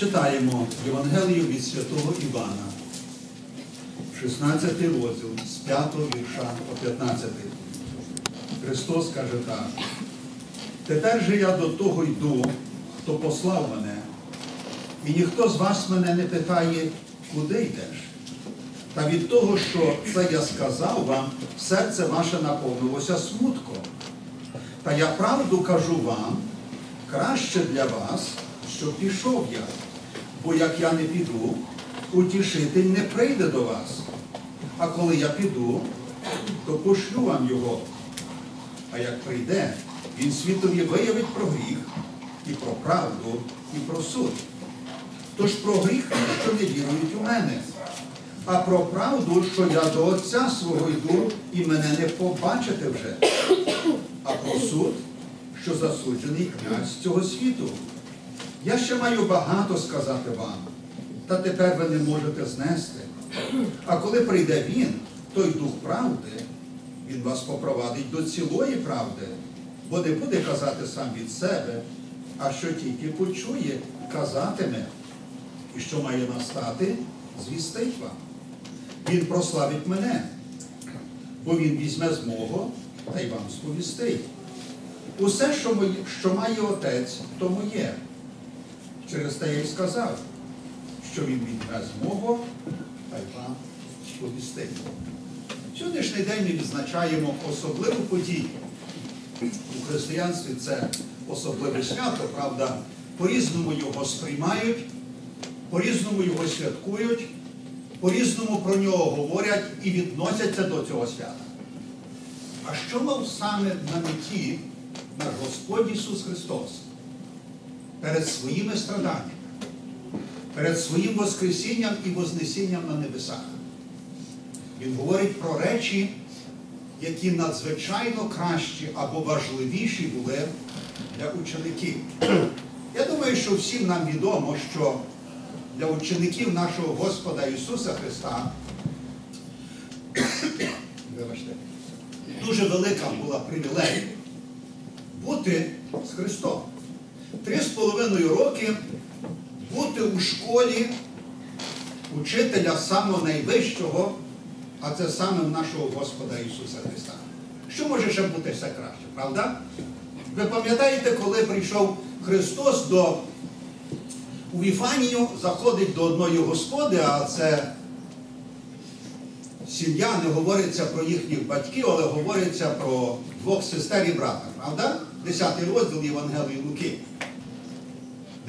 Читаємо Євангелію від святого Івана, 16 розділ з 5 вірша по 15. Христос каже так. Тепер же я до того йду, хто послав мене, і ніхто з вас мене не питає, куди йдеш. Та від того, що це я сказав вам, серце ваше наповнилося смутком. Та я правду кажу вам, краще для вас, що пішов я, бо як я не піду, утішитель не прийде до вас. А коли я піду, то пошлю вам його. А як прийде, він світові виявить про гріх, і про правду, і про суд. Тож про гріх, що не вірують у мене, а про правду, що я до Отця свого йду і мене не побачите вже, а про суд, що засуджений князь цього світу. Я ще маю багато сказати вам, та тепер ви не можете знести. А коли прийде він, той дух правди, він вас попровадить до цілої правди, бо не буде казати сам від себе, а що тільки почує, казатиме. І що має настати, звістить вам. Він прославить мене, бо він візьме з мого та й вам сповістить. Усе, що, має отець, то моє. Через те я й сказав, що він з мого та й вам сповістить. Сьогоднішній день ми відзначаємо особливу подію. У християнстві це особливе свято, правда, по-різному його сприймають, по-різному його святкують, по-різному про нього говорять і відносяться до цього свята. А що мав саме на меті наш Господь Ісус Христос перед своїми страданнями, перед своїм Воскресінням і Вознесінням на небесах? Він говорить про речі, які надзвичайно кращі або важливіші були для учеників. Я думаю, що всім нам відомо, що для учеників нашого Господа Ісуса Христа дуже велика була привілегія бути з Христом. Три з половиною роки бути у школі учителя самого найвищого, а це саме нашого Господа Ісуса Христа. Що може ще бути все краще, правда? Ви пам'ятаєте, коли прийшов Христос до у Віфанію, заходить до одної господи, а це сім'я, не говориться про їхніх батьків, але говориться про двох сестер і брата, правда? Десятий розділ Євангелії Луки,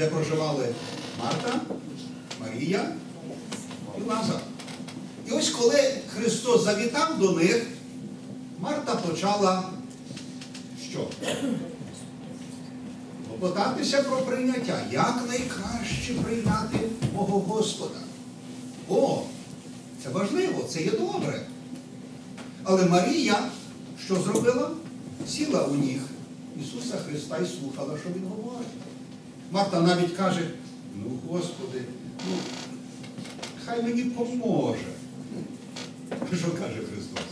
де проживали Марта, Марія і Лазар. І ось коли Христос завітав до них, Марта почала що? Попитатися про прийняття. Як найкраще прийняти мого Господа? О, це важливо, це є добре. Але Марія що зробила? Сіла у ніг Ісуса Христа і слухала, що Він говорить. Марта навіть каже, ну, Господи, ну, хай мені поможе. Що каже Христос?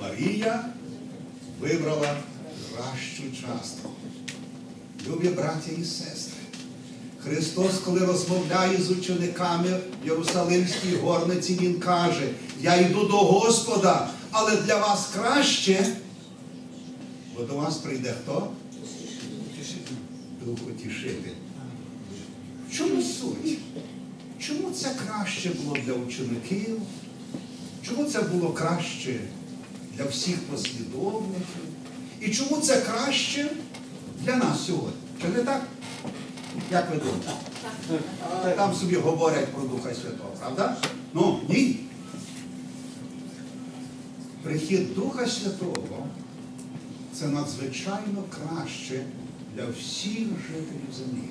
Марія вибрала кращу частку. Любі браття і сестри, Христос, коли розмовляє з учениками в Єрусалимській горниці, Він каже, я йду до Господа, але для вас краще, бо до вас прийде хто? Дух утішитель. В чому суть? Чому це краще було для учеників? Чому це було краще для всіх послідовників? І чому це краще для нас сьогодні? Чи не так? Як ви думаєте? Там собі говорять про Духа Святого, правда? Ну, ні. Прихід Духа Святого це надзвичайно краще для всіх жителів землі.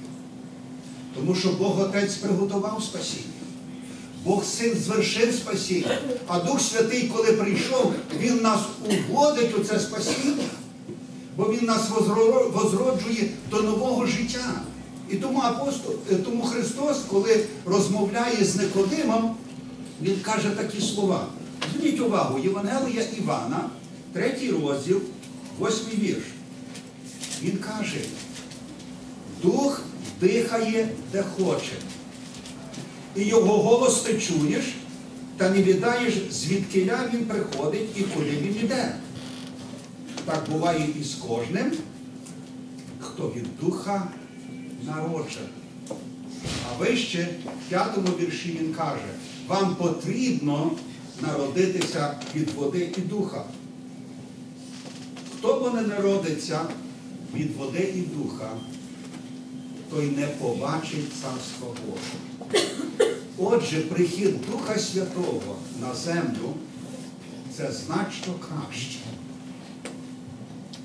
Тому що Бог Отець приготував спасіння. Бог Син звершив спасіння. А Дух Святий, коли прийшов, Він нас уводить у це спасіння, бо Він нас возроджує до нового життя. І тому апостол, е, тому Христос, коли розмовляє з Никодимом, Він каже такі слова. Зверніть увагу, Євангелія Івана, третій розділ, восьмий вірш. Він каже, Дух дихає де хоче. І його голос ти чуєш, та не відаєш, звідкиля він приходить і куди він іде. Так буває і з кожним, хто від духа народжений. А вище в п'ятому вірші він каже, вам потрібно народитися від води і духа. Хто бо не народиться від води і духа, той не побачить царства Божого. Отже, прихід Духа Святого на землю це значно краще.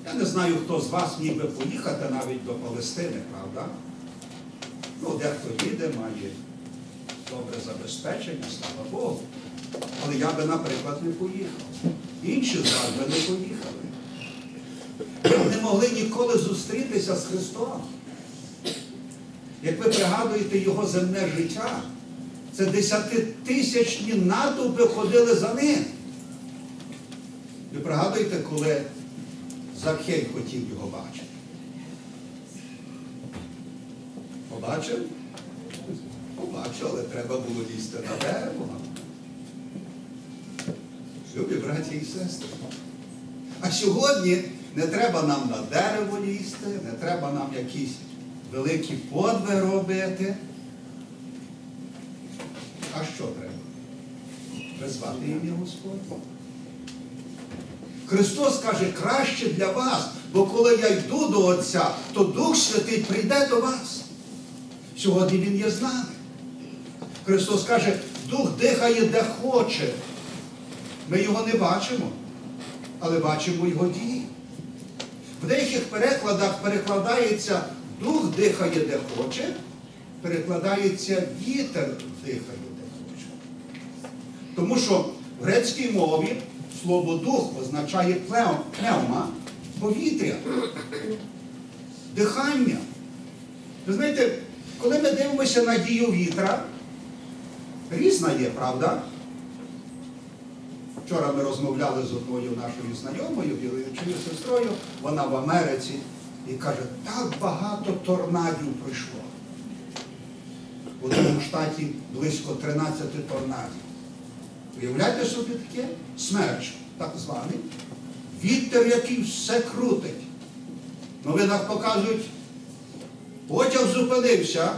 Я не знаю, хто з вас міг би поїхати навіть до Палестини, правда? Ну, дехто їде, має добре забезпечення, слава Богу. Але я би, наприклад, не поїхав. Інші з вас би не поїхали. Не могли ніколи зустрітися з Христом. Як ви пригадуєте його земне життя, це десятитисячні натовпи ходили за ним. Ви пригадуєте, коли Закхей хотів його бачити? Побачив? Побачив, але треба було лізти на дерево. Любі браті і сестри. А сьогодні не треба нам на дерево лізти, не треба нам якісь великі подвиги робити. А що треба? Призвати ім'я Господнє. Христос каже, краще для вас, бо коли я йду до Отця, то Дух Святий прийде до вас. Сьогодні Він є з нами. Христос каже, Дух дихає де хоче. Ми його не бачимо, але бачимо його дії. В деяких перекладах перекладається Дух дихає де хоче, перекладається вітер дихає де хоче. Тому що в грецькій мові слово дух означає пневма, повітря, дихання. Ви знаєте, коли ми дивимося на дію вітра, різна є, правда? Вчора ми розмовляли з одною нашою знайомою, віруючою сестрою, вона в Америці, і каже, так багато торнадів прийшло. В одному штаті близько 13 торнадів. Уявляєте собі таке? Смерч, так званий. Вітер, який все крутить. В новинах показують, потяг зупинився,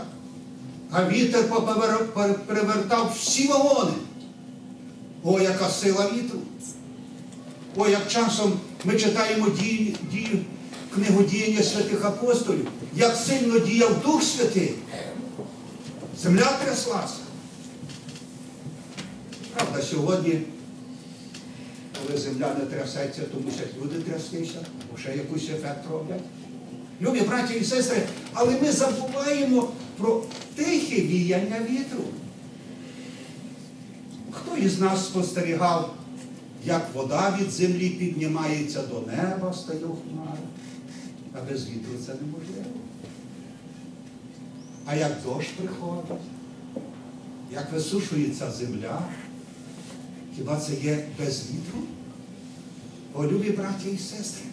а вітер перевертав всі вагони. О, яка сила вітру! О, як часом ми читаємо дії, дії, книгу діяння святих апостолів, як сильно діяв Дух Святий. Земля тряслася. Правда, сьогодні, коли земля не трясеться, то мусять люди трястися, бо ще якийсь ефект роблять. Любі браті і сестри, але ми забуваємо про тихе віяння вітру. Із нас спостерігав, як вода від землі піднімається до неба, стає в хмари? А без вітру це неможливо. А як дощ приходить, як висушується земля, хіба це є без вітру? О, любі браті і сестри,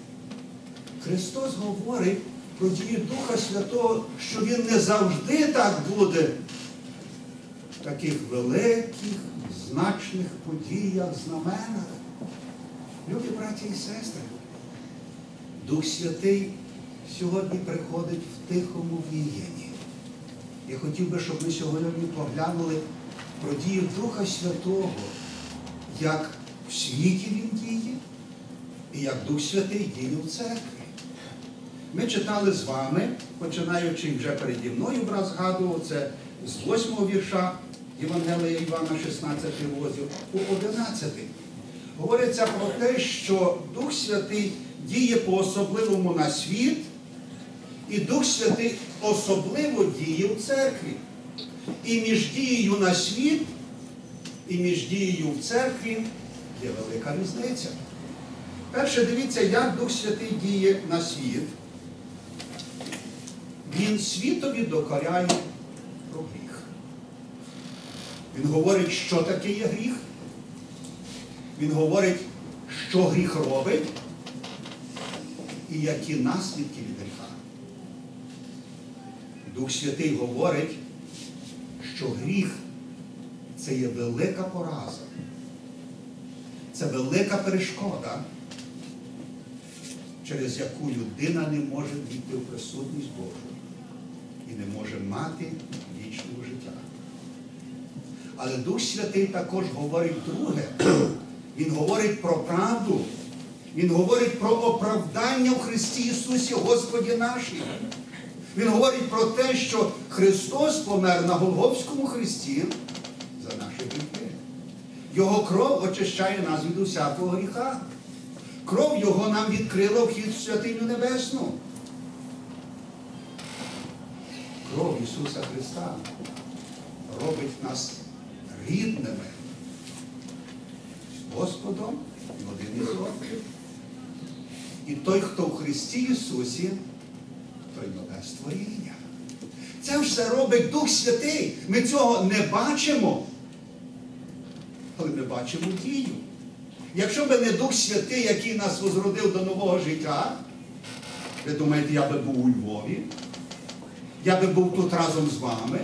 Христос говорить про дію Духа Святого, що Він не завжди так буде таких великих, значних подіях, знаменах. Любі браті і сестри, Дух Святий сьогодні приходить в тихому віянні. Я хотів би, щоб ми сьогодні поглянули про дію Духа Святого, як в світі Він діє, і як Дух Святий діє в церкві. Ми читали з вами, починаючи вже переді мною брат згадував, це з 8 вірша Євангелія Івана, 16 розділ, по 11. Говориться про те, що Дух Святий діє по-особливому на світ, і Дух Святий особливо діє в церкві. І між дією на світ, і між дією в церкві є велика різниця. Перше, дивіться, як Дух Святий діє на світ. Він світові докоряє. Він говорить, що таке є гріх. Він говорить, що гріх робить і які наслідки від гріха. Дух Святий говорить, що гріх це є велика пораза. Це велика перешкода, через яку людина не може війти в присутність Божу і не може мати вічного життя. Але Дух Святий також говорить друге. Він говорить про правду. Він говорить про оправдання в Христі Ісусі Господі нашій. Він говорить про те, що Христос помер на Голгофському Христі за наші гріхи. Його кров очищає нас від усякого гріха. Кров Його нам відкрила вхід в святиню Небесну. Кров Ісуса Христа робить нас рідними з Господом і один із одним. І той, хто в Христі Ісусі, той нове створіння. Це все робить Дух Святий. Ми цього не бачимо, але ми бачимо дію. Якщо б не Дух Святий, який нас возродив до нового життя, ви думаєте, я би був у Львові, я би був тут разом з вами,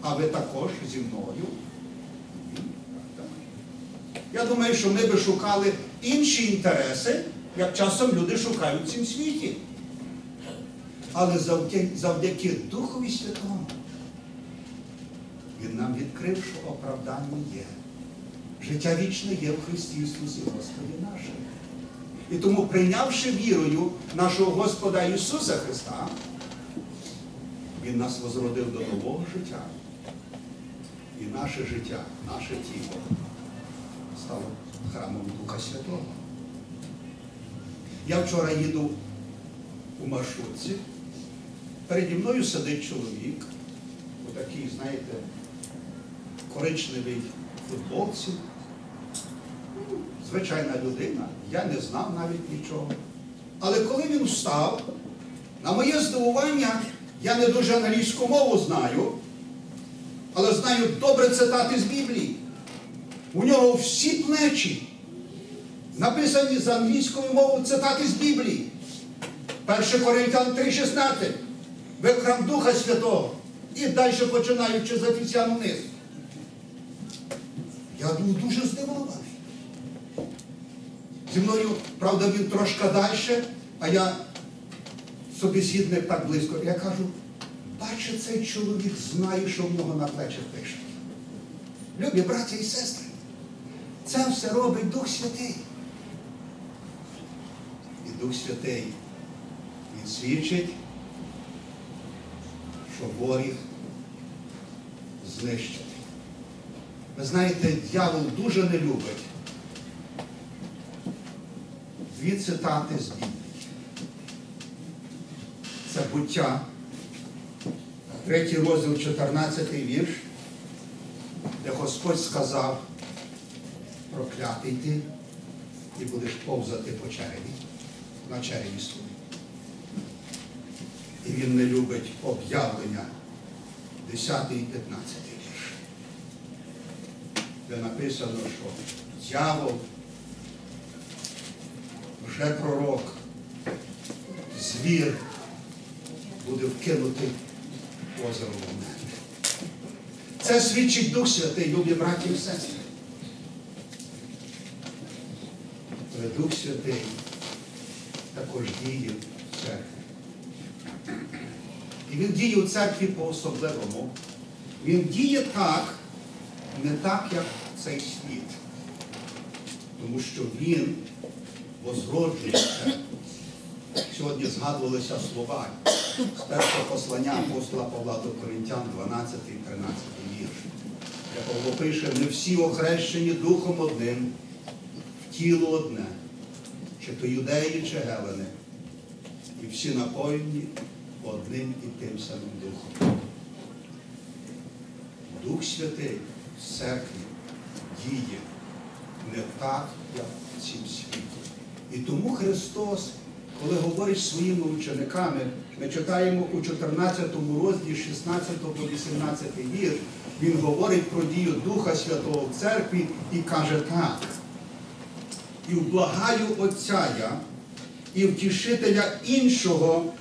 а ви також зі мною. Я думаю, що ми би шукали інші інтереси, як часом люди шукають в цім світі. Але завдяки, завдяки Духові Святому Він нам відкрив, що оправдання є. Життя вічне є в Христі Ісусі Господі нашому. І тому, прийнявши вірою нашого Господа Ісуса Христа, Він нас возродив до нового життя. І наше життя, наше тіло стало храмом Духа Святого. Я вчора їду у маршрутці. Переді мною сидить чоловік, отакий, знаєте, коричневий футболці. Ну, Звичайна людина, я не знав навіть нічого. Але коли він встав, на моє здивування, я не дуже англійську мову знаю, але знаю добре цитати з Біблії. У нього всі плечі написані з англійською мовою цитати з Біблії. 1 Коринтян 3,16. Ви храм Духа Святого. І далі починаючи з Ефесян вниз. Я був дуже здивований. Зі мною, правда, він трошки далі, а я собеседник так близько. Я кажу, бачить, цей чоловік знає, що в нього на плечах пише. Любі браті і сестри, це все робить Дух Святий. І Дух Святий, він свідчить, що воріг знищений. Ви знаєте, дьявол дуже не любить дві цитати з Біблії. Це буття, третій розділ, 14 вірш, де Господь сказав, проклятий ти і будеш повзати по череві, на череві своїй. І він не любить об'явлення 10 і 15 вірш, де написано, що дьявол вже пророк, звір буде вкинутий в озеро вогненне. Це свідчить Дух Святий, любі браті і сестри. Але Дух Святий також діє в церкві. І він діє у церкві по-особливому. Він діє так, не так, як цей світ. Тому що він возроджує церкву. Сьогодні згадувалися слова з першого послання апостола Павла до Коринтян, 12 і 13 вірш. Де Павло пише, ми всі охрещені Духом одним, тіло одне, чи то юдеї, чи гелени, і всі напоєні одним і тим самим Духом. Дух Святий в церкві діє не так, як в цім світі. І тому Христос, коли говорить своїми учениками, ми читаємо у 14 розділі 16 по 18 вірш, Він говорить про дію Духа Святого в церкві і каже так. І вблагаю Отця я, і втішителя іншого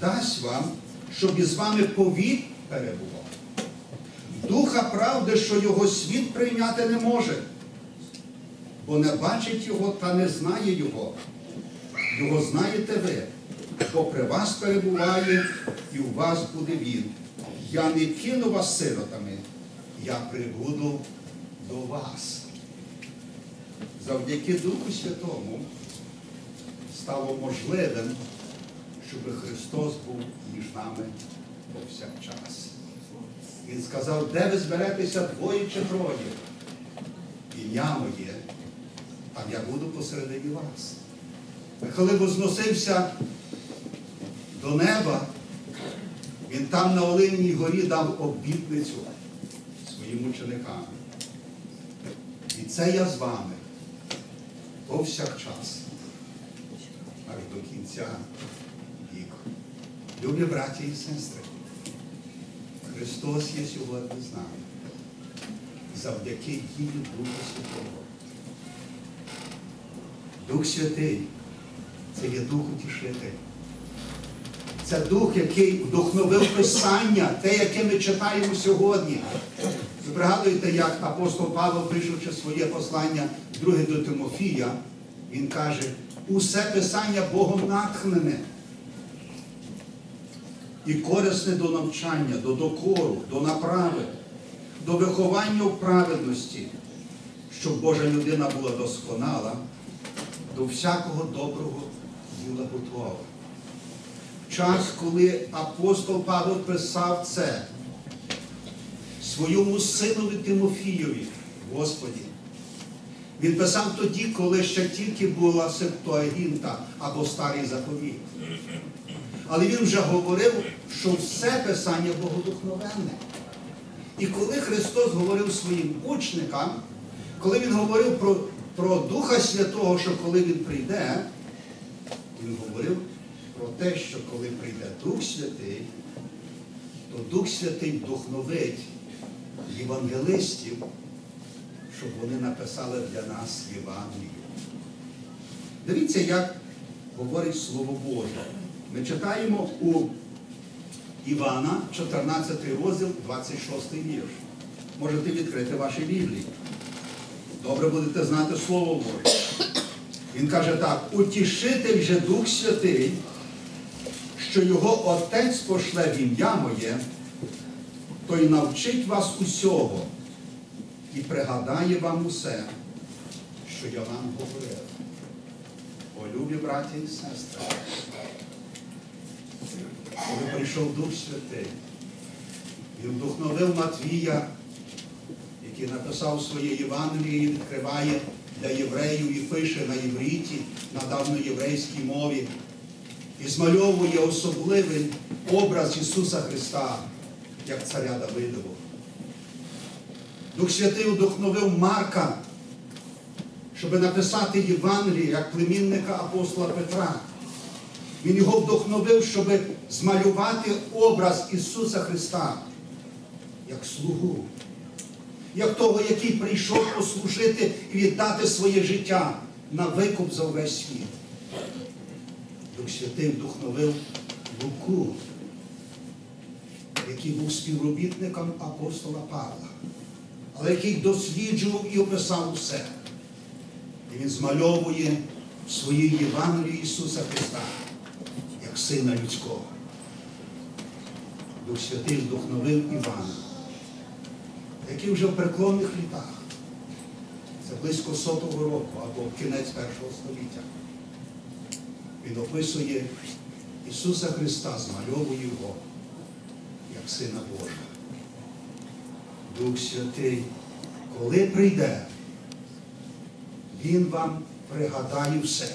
дасть вам, щоб із вами повік перебував. Духа правди, що його світ прийняти не може, бо не бачить його та не знає його. Його знаєте ви, бо при вас перебуває і у вас буде він. Я не кину вас сиротами, я прибуду до вас. Завдяки Духу Святому стало можливим, щоб Христос був між нами повсякчас. Він сказав, де ви зберетеся двоє чи троє? Ім'я моє, там я буду посередині вас. Коли возносився до неба, він там на Оливній горі дав обітницю своїм ученикам. І це я з вами повсякчас, аж до кінця віку. Любі браті і сестри, Христос є сьогодні з нами. Завдяки дії Духа Святого. Дух Святий це є Дух Утішитель. Це дух, який вдохновив Писання, те, яке ми читаємо сьогодні. Ви пригадуєте, як апостол Павло, пишучи своє послання друге до Тимофія, він каже, усе Писання Богом натхнене і корисне до навчання, до докору, до направи, до виховання в праведності, щоб Божа людина була досконала, до всякого доброго діла готова. Час, коли апостол Павло писав це своєму синові Тимофійові, Господі, він писав тоді, коли ще тільки була септуагінта або старий заповіт. Але він вже говорив, що все писання богодухновенне. І коли Христос говорив своїм учникам, коли Він говорив про, про Духа Святого, що коли Він прийде, Він говорив про те, що коли прийде Дух Святий, то Дух Святий вдохновить євангелистів, щоб вони написали для нас Євангелію. Дивіться, як говорить Слово Боже. Ми читаємо у Івана, 14 розділ, 26 вірш. Можете відкрити ваші Біблії. Добре будете знати Слово Боже. Він каже так: утішитель же Дух Святий, що його Отець пошле в ім'я моє, той навчить вас усього і пригадає вам усе, що я вам говорив. О, любі браті і сестри, коли прийшов Дух Святий, він вдохновив Матвія, який написав своє Євангеліє і відкриває для євреїв і пише на євриті, на давноєврейській мові, і змальовує особливий образ Ісуса Христа, як царя Давидового. Дух Святий вдохновив Марка, щоб написати Євангеліє як племінника апостола Петра. Він його вдохновив, щоб змалювати образ Ісуса Христа як слугу, як того, який прийшов послужити і віддати своє життя на викуп за увесь світ. Дух Святий вдохновив Луку, який був співробітником апостола Павла, але який досліджував і описав усе. І він змальовує в своїй Євангелії Ісуса Христа як Сина Людського. Дух Святий вдохновив Івана, який вже в преклонних літах. Це близько сотого року або кінець першого століття. Він описує Ісуса Христа, змальовує Його Сина Божого. Дух Святий, коли прийде, Він вам пригадає все.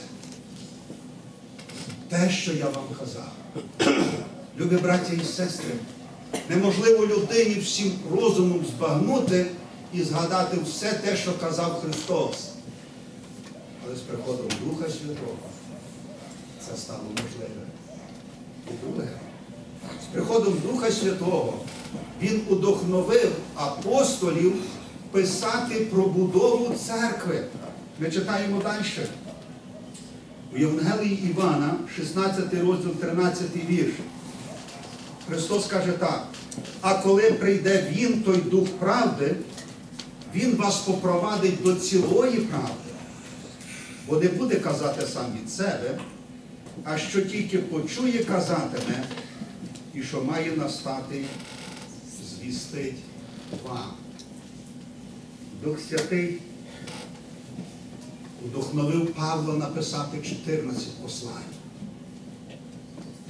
Те, що я вам казав. Любі браття і сестри, неможливо людині всім розумом збагнути і згадати все те, що казав Христос. Але з приходом Духа Святого це стало можливе. І друге, з приходом Духа Святого Він удохновив апостолів писати про будову церкви. Ми читаємо далі. У Євангелії Івана, 16 розділ, 13 вірш. Христос каже так. А коли прийде Він, той Дух правди, Він вас попровадить до цілої правди, бо не буде казати сам від себе, а що тільки почує, казатиме, і що має настати, звістить вам. Дух Святий удохновив Павла написати 14 послань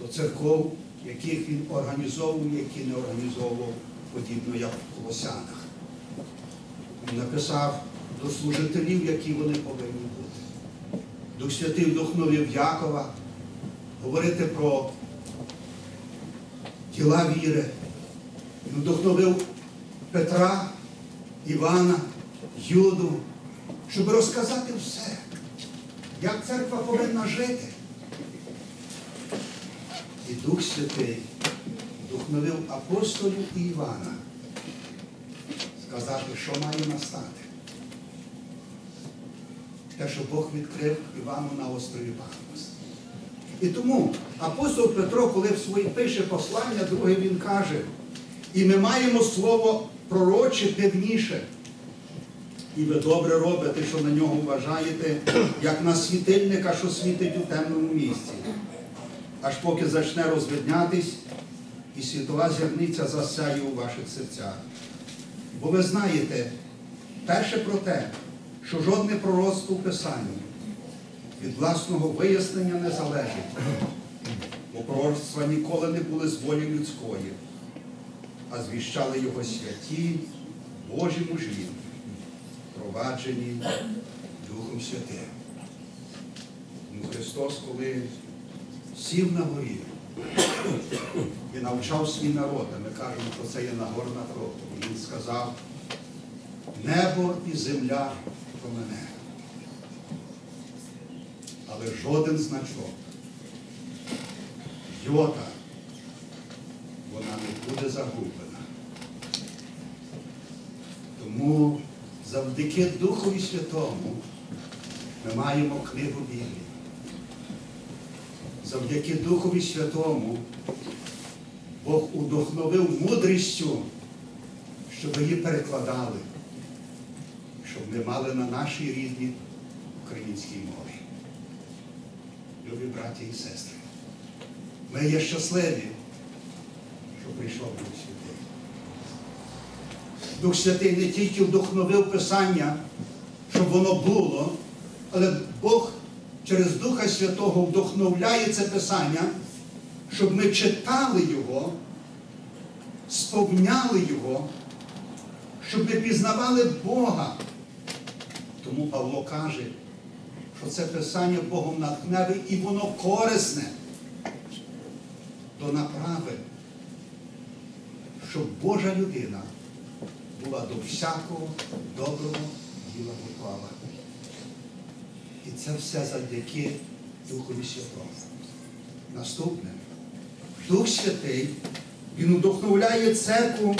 до церков, яких він організовував, які не організовував, подібно як в Колосянах. Він написав до служителів, які вони повинні бути. Дух Святий вдохновив Якова говорити про діла віри. Він вдохновив Петра, Івана, Юду, щоб розказати все, як церква повинна жити. І Дух Святий вдохновив апостолів і Івана сказати, що має настати. Те, що Бог відкрив Івану на острові Патмос. І тому апостол Петро, коли в свої пише послання, друге він каже, і ми маємо слово пророче певніше. І ви добре робите, що на нього вважаєте, як на світильника, що світить у темному місці. Аж поки зачне розвиднятись, і світова зірниця засяє у ваших серцях. Бо ви знаєте, перше про те, що жодне пророцтво в Писанні від власного вияснення не залежить, бо пророцтва ніколи не були з волі людської, а звіщали його святі, Божі мужі, проваджені Духом Святим. Тому Христос, коли сів на горі і навчав свій народ, а ми кажемо, що це є Нагорна проповідь, Він сказав, небо і земля про мене. Але жоден значок, йота, вона не буде загублена. Тому завдяки Духові Святому ми маємо книгу Біблії. Завдяки Духові Святому Бог удохновив мудрістю, щоб її перекладали, щоб ми мали на нашій рідній українській мові. Любі браті і сестри, ми є щасливі, що прийшов Дух Святий. Дух Святий не тільки вдохновив Писання, щоб воно було, але Бог через Духа Святого вдохновляє це Писання, щоб ми читали Його, сповняли Його, щоб ми пізнавали Бога. Тому Павло каже, що це Писання Богом натхневе і воно корисне до направи, щоб Божа людина була до всякого доброго діла готова. І це все завдяки Духові Святому. Наступне. Дух Святий, Він удохновляє церкву,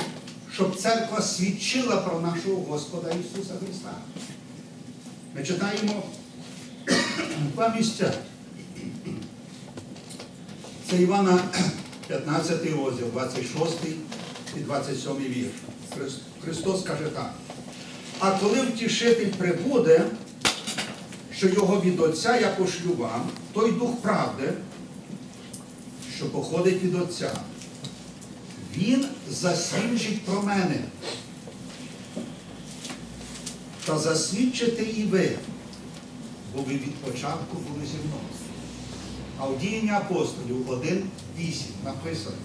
щоб церква свідчила про нашого Господа Ісуса Христа. Ми читаємо два. Це Івана 15 розділ, 26 і 27 вірш. Христос каже так. А коли втішитель прибуде, що його від Отця я пошлю вам, той дух правди, що походить від Отця, він засвідчить про мене. Та засвідчите і ви, бо ви від початку були зі мною. А в діянні апостолів 1.8 написано.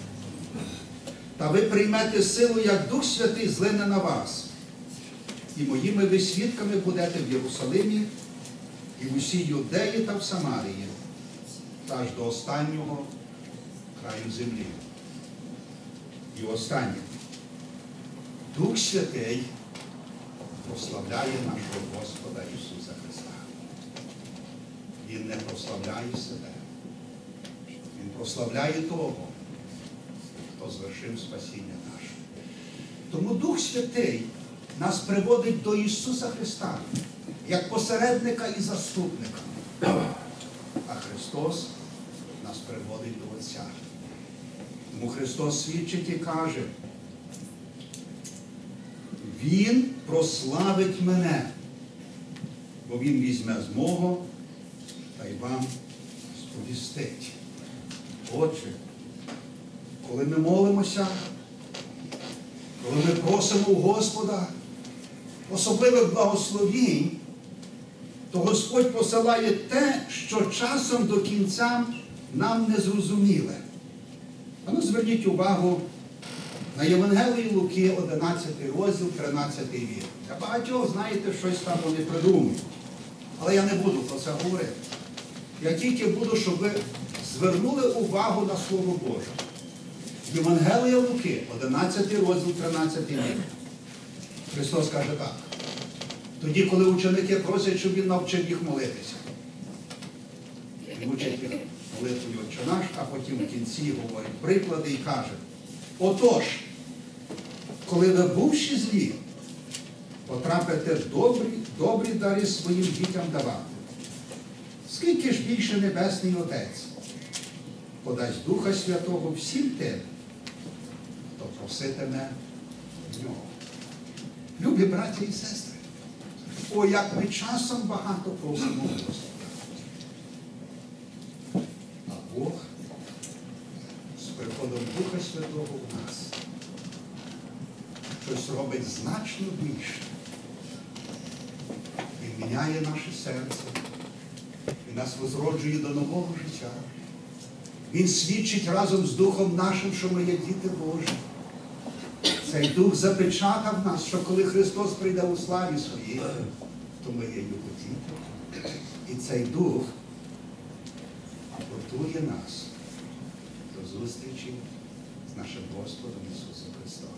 Та ви приймете силу, як Дух Святий злине на вас. І моїми ви свідками будете в Єрусалимі і в усій Юдеї та в Самарії, та аж до останнього краю землі. І останнє. Дух Святий прославляє нашого Господа Ісуса. Він не прославляє себе. Він прославляє того, хто звершив спасіння наше. Тому Дух Святий нас приводить до Ісуса Христа як посередника і заступника. А Христос нас приводить до Отця. Тому Христос свідчить і каже, Він прославить мене, бо Він візьме з та й вам сповістить. Отже, коли ми молимося, коли ми просимо у Господа особливих благословінь, то Господь посилає те, що часом до кінця нам не зрозуміле. А ну зверніть увагу на Євангелії Луки, 11 розділ, 13 вір. Для багатьох, знаєте, щось там вони придумують. Але я не буду про це говорити. Я тільки буду, щоб ви звернули увагу на Слово Боже. Євангелія Луки, 11 розділ, 13 вір. Христос каже так. Тоді, коли ученики просять, щоб він навчив їх молитися. Він учить їх молитвою «Отче наш, а потім в кінці говорить приклади і каже, отож, коли ви бувши злі, потрапите добрі, добрі дари своїм дітям давати. Скільки ж більше Небесний Отець подасть Духа Святого всім тим, хто проситиме нього. Любі браті і сестри, о, як ми часом багато просимо Господа. А Бог з приходом Духа Святого у нас щось робить значно більше. Він міняє наше серце, Нас возроджує до нового життя. Він свідчить разом з Духом нашим, що ми є діти Божі. Цей дух запечатав нас, що коли Христос прийде у славі своїй, то ми є його діти. І цей дух готує нас до зустрічі з нашим Господом Ісусом Христом.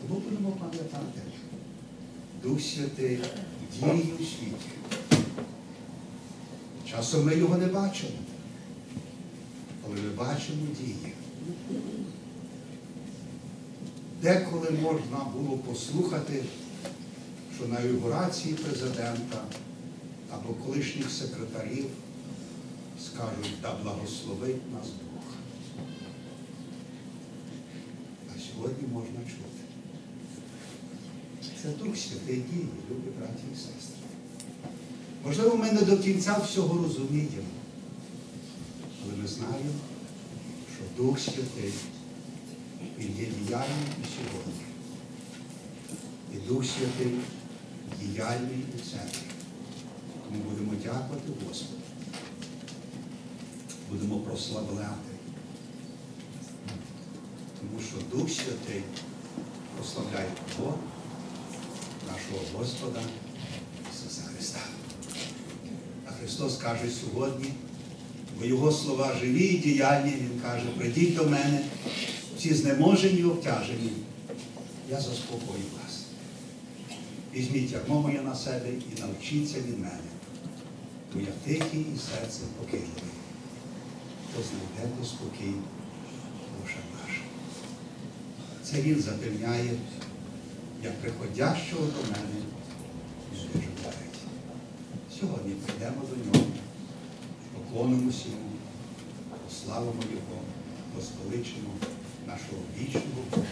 Тому будемо пам'ятати, Дух Святий діє у світі. Часом ми його не бачимо, але ми бачимо дії. Деколи можна було послухати, що на інаугурації президента або колишніх секретарів скажуть, да благословить нас Бог. А сьогодні можна чути. Це Дух Святий діє, любі браті і сестри. Можливо, ми не до кінця всього розуміємо, але ми знаємо, що Дух Святий він є діяльним і сьогодні. І Дух Святий діяльний у церкві. Тому будемо дякувати Господу. Будемо прославляти. Тому що Дух Святий прославляє Бога, нашого Господа Христос каже сьогодні, бо Його слова живі і діяльні, Він каже, прийдіть до мене, всі знеможені обтяжені, я заспокою вас. Візьміть ярмо моє на себе і навчіться від мене, бо я тихий і серце покинутий, то знайдете спокій душа наша. Це він запевняє, як приходящого до мене і виживають. Сьогодні прийдемо до нього, поклонимося йому, прославимо Його, возвеличимо нашого вічного.